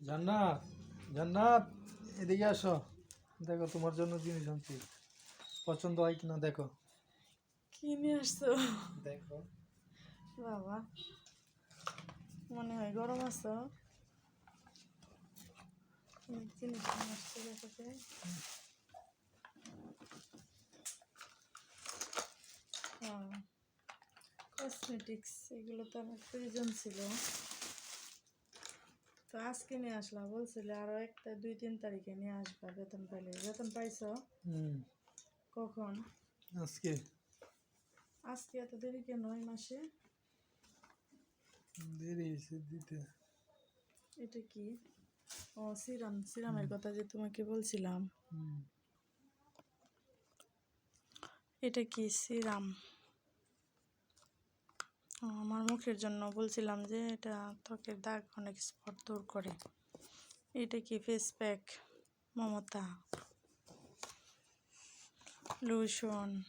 জান্নাত জান্নাত এদিকে আসো। দেখো তোমার জন্য জিনিস আনছি। পছন্দ হয় কিনা দেখো। কি নিয়ে আসছো? দেখো। বাবা মনে হয় গরম আছো। জিনিস নিয়ে আসছো কসমেটিক্স এগুলো তো আমার প্রয়োজন ছিল। তো আজকে নিয়ে আসলাম বলছিলে আরও একটা দুই তিন তারিখে নিয়ে আসবা বেতন পাইলে। বেতন পাইছো? কখন? আজকে। আজকে এত দেরি কেন এই মাসে? দেরি হয়েছে দিতে। এটা কি? ও সিরাম সিরামের কথা যে তোমাকে বলছিলাম। এটা কি? সিরাম। আমার মুখের জন্য বলছিলাম যে এটা ত্বকের দাগ অনেক স্পট দূর করে। এটা কি ফেস প্যাক মমতা। লোশন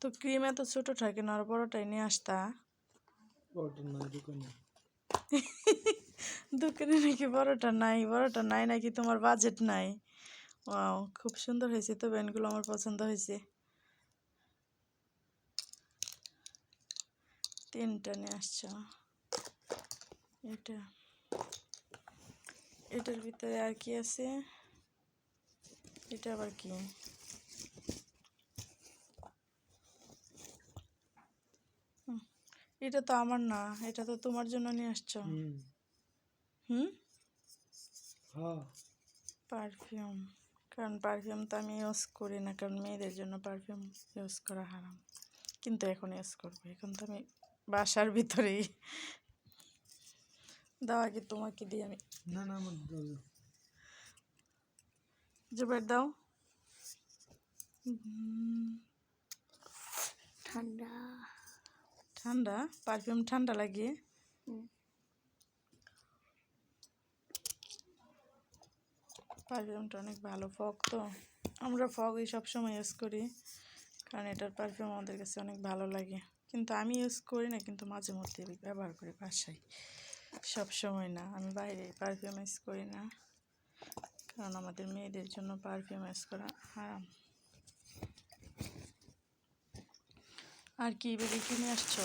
তো ক্রিম এত ছোটো থাকে না আর বড়টাই নিয়ে আসতা? দোকানে। নাকি বড়টা নাই? বড়টা নাই নাকি তোমার বাজেট নাই? ওয়াও খুব সুন্দর হয়েছে তো ব্যান্ডগুলো আমার পছন্দ হয়েছে। তিনটা নিয়ে আসছো। এটা এটার ভিতরে আর কি আছে? এটা আবার কি? এটা তো আমার না এটা তো তোমার জন্য নিয়ে আসছো। হুম। হুম? হ্যাঁ। পারফিউম কারণ পারফিউম তো আমি ইউজ করি না কারণ মেয়েদের জন্য পারফিউম ইউজ করা হারাম। কিন্তু এখন ইউজ করব এখন তো আমি বাসার ভিতরেই। দাও আগে তোমাকে দিই আমি। না না আমার দাও। জুবের দাও। ঠান্ডা। ঠান্ডা? পারফিউম ঠান্ডা লাগে পারফিউমটা অনেক ভালো ফগ তো। আমরা ফগই সবসময় ইউজ করি। কারণ এটার পারফিউম আমাদের কাছে অনেক ভালো লাগে। কিন্তু আমি ইউজ করি না কিন্তু মাঝে মধ্যে ব্যবহার করি বাসায়। সব সময় না আমি বাইরে পারফিউম ইউজ করি না। কারণ আমাদের মেয়েদের জন্য পারফিউম ইউজ করা হারাম। আর কি বেবি কিনে আসছো?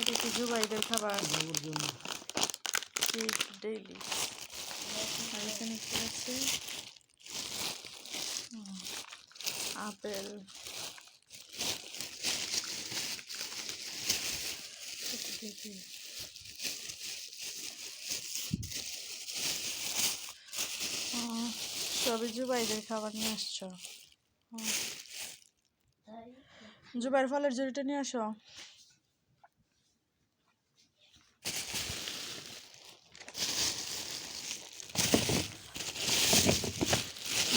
এটা কি জুবাইদের খাবার? ডেইলি আর এখানে কি আছে? আপেল। দেখি। সবই জুবাইদের খাবার নিয়ে আসছো? জুবাইর ফলের জুড়িটা নিয়ে আসো।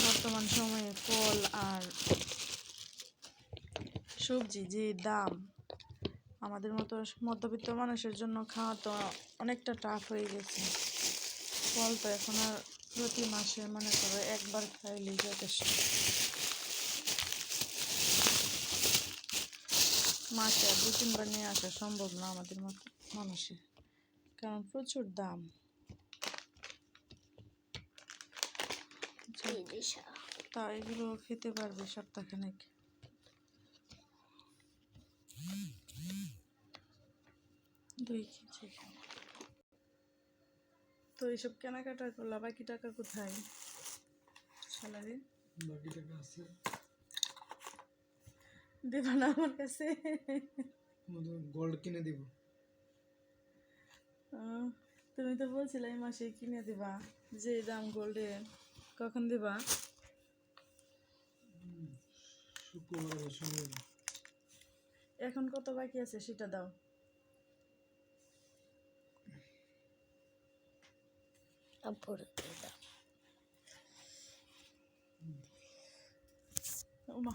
বর্তমান সময়ে আর সবজি যে দাম, আমাদের মতো মধ্যবিত্ত মানুষের জন্য খাওয়া তো অনেকটা টাফ হয়ে গেছে। ফল তো এখন আর প্রতি মাসে মনে করো একবার খাইলেই যথেষ্ট। মাসে আর দু তিনবার নিয়ে আসা সম্ভব না আমাদের মতো মানুষের, কারণ প্রচুর দাম। তা এগুলো খেতে পারবে সপ্তাহখানেক। দুই কেজি তো এইসব কেনাকাটা করলা বাকি টাকা কোথায়? স্যালারি বাকি টাকা আছে। দেবা না আমার কাছে। গোল্ড কিনে দিব। তুমি তো বলছিলে এই মাসে কিনে দিবা। যে দাম গোল্ডের কখন দিবা? এখন কত বাকি আছে সেটা দাও। দাও। ওমা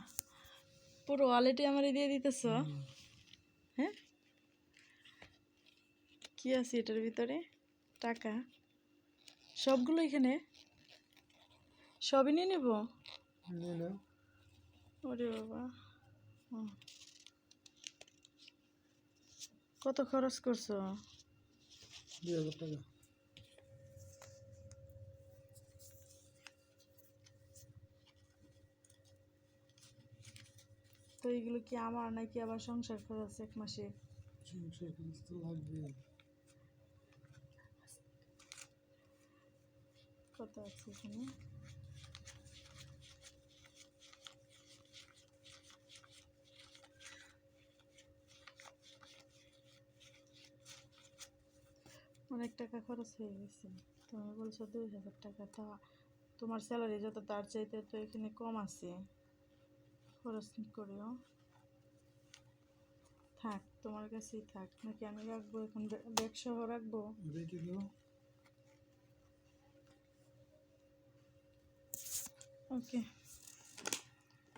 পুরো ওয়ালেটে আমার দিয়ে দিতেছ? হ্যাঁ? কি আছে এটার ভিতরে? টাকা। সবগুলো এখানে? সবই নিয়ে নেব? নিয়ে ওরে বাবা। কত খরচ করছ? দুই হাজার টাকা। তো এগুলো কি আমার নাকি আবার সংসার খরচ এক মাসে? সংসার খরচ তো লাগবে। কত আছে এখানে? অনেক টাকা খরচ হয়ে গেছে। তুমি বলছো দুই হাজার টাকা তা তোমার স্যালারি যত তার চাইতে তো এখানে কম আছে। খরচ করেও? থাক তোমার কাছেই থাক। নাকি আমি রাখব এখন ব্যাগ সহ রাখব? ওকে।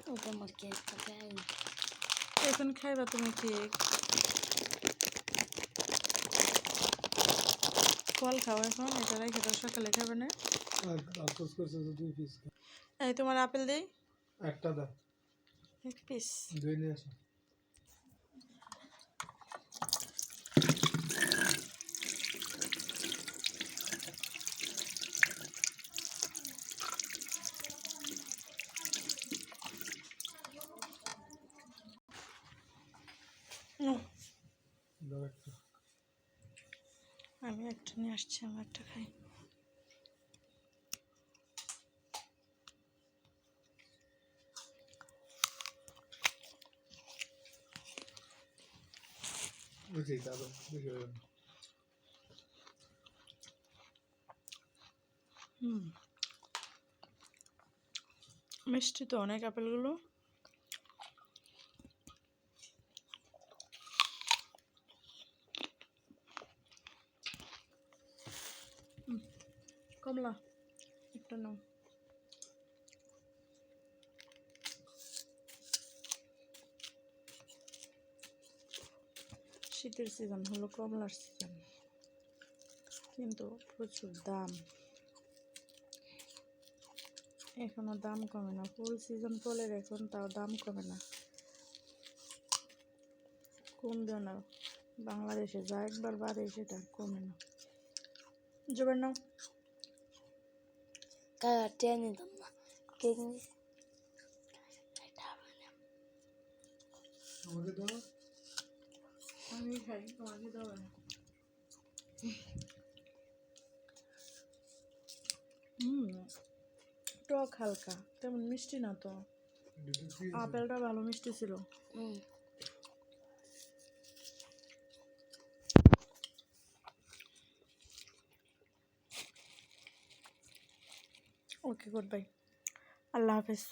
ওটা আমার কেকটা দেয়। এখন খাইবা তুমি কেক? ফল খাও এখন এটা রেখে দাও সকালে খাবে না। আর আফসোস করছে তো দুই পিস এই তোমার আপেল দেই? একটা দাও। এক পিস দুই নিয়ে আসো দাও একটা আমি একটা নিয়ে আসছি আমার একটা খাই। বুঝি দাদা। হুম। মিষ্টি তো অনেক আপেলগুলো হুম, কমলা, একটা নাও। শীতের সিজন হলো কমলার সিজন কিন্তু প্রচুর দাম। এখনও দাম কমে না। ফুল সিজন ফলের এখন তাও দাম কমে না। কমবে না। বাংলাদেশে যা একবার বাড়ে, সেটা কমে না। জোগাড় নাও। কাকা টেনে দাম না কেক নিয়ে আমাকে দাও আমি খাই? তোমাকে দেবো হুম। টক হালকা। তেমন মিষ্টি না তো। আপেলটা ভালো মিষ্টি ছিল। হুম। ওকে গুড বাই আল্লাহ হাফেজ।